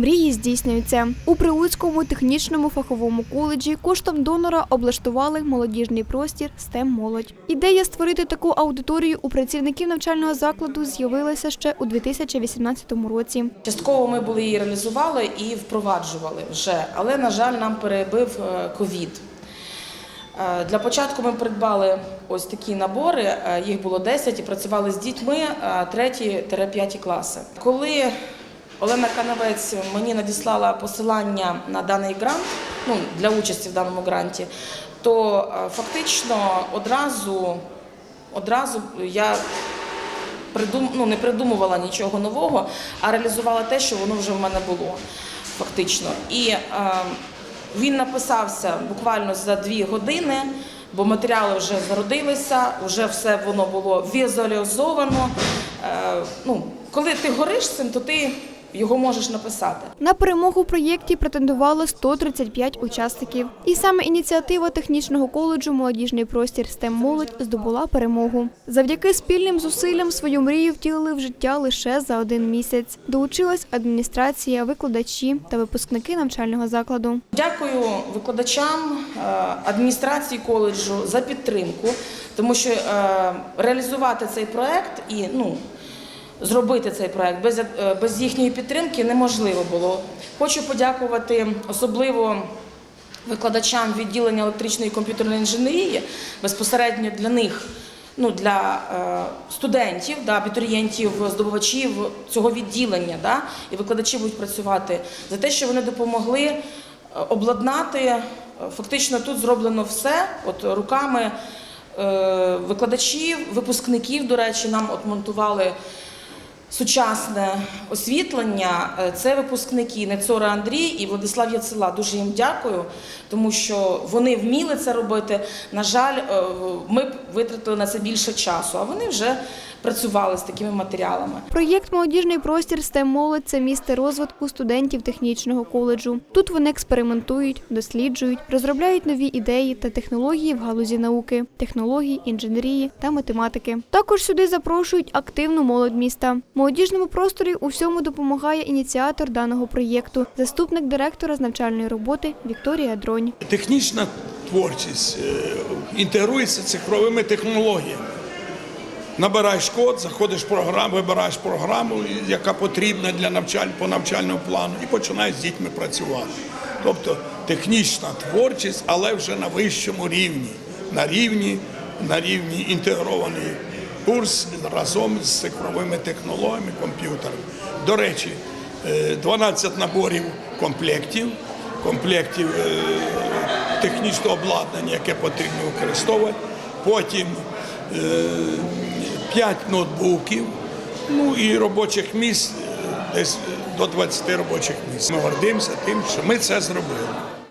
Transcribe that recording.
Мрії здійснюються у Прилуцькому технічному фаховому коледжі. Коштом донора облаштували молодіжний простір STEM молодь. Ідея створити таку аудиторію у працівників навчального закладу з'явилася ще у 2018 році. Частково ми були її реалізували і впроваджували вже, але на жаль, нам перебив е, ковід. Е, Для початку ми придбали ось такі набори, е, їх було 10 і працювали з дітьми 3-5 класи. Коли Олена Канавець мені надіслала посилання на даний грант, ну, для участі в даному гранті, то е, фактично одразу, одразу я придум... ну, не придумувала нічого нового, а реалізувала те, що воно вже в мене було фактично. І е, він написався буквально за дві години, бо матеріали вже зародилися, вже все воно було візуалізовано. Е, ну, коли ти гориш цим, то ти його можеш написати. На перемогу в проєкті претендувало 135 учасників. І саме ініціатива технічного коледжу Молодіжний простір STEM молодь здобула перемогу. Завдяки спільним зусиллям свою мрію втілили в життя лише за один місяць. Долучилась адміністрація, викладачі та випускники навчального закладу. Дякую викладачам е, адміністрації коледжу за підтримку, тому що е, реалізувати цей проект і ну. Зробити цей проект без, е, без їхньої підтримки неможливо було. Хочу подякувати особливо викладачам відділення електричної і комп'ютерної інженерії, безпосередньо для них, ну для е, студентів, да, абітурієнтів, здобувачів цього відділення, да, і викладачі будуть працювати за те, що вони допомогли е, обладнати. е, Фактично тут зроблено все, от руками е, викладачів, випускників, до речі, нам от монтували сучасне освітлення. Е, Це випускники Нецора Андрій і Владислав Яцела. Дуже їм дякую, тому що вони вміли це робити. На жаль, е, ми б витратили на це більше часу, а вони вже працювали з такими матеріалами. Проєкт Молодіжний простір STEM молодь це місце розвитку студентів технічного коледжу. Тут вони експериментують, досліджують, розробляють нові ідеї та технології в галузі науки, технологій, інженерії та математики. Також сюди запрошують активну молодь міста. Молодіжному просторі у всьому допомагає ініціатор даного проєкту, заступник директора з навчальної роботи Вікторія Дронь. Технічна творчість е, інтегрується цифровими технологіями. Набираєш код, заходиш в програму, вибираєш програму, яка потрібна для навчаль по навчальному плану, і починаєш з дітьми працювати. Тобто технічна творчість, але вже на вищому рівні, на рівні, на рівні інтегрований курс разом з цифровими технологіями, комп'ютерами. До речі, е, 12 наборів комплектів, комплектів е, технічного обладнання, яке потрібно використовувати. Потім е, 5 ноутбуків, ну і робочих місць, е, десь до 20 робочих місць. Ми гордимося тим, що ми це зробили.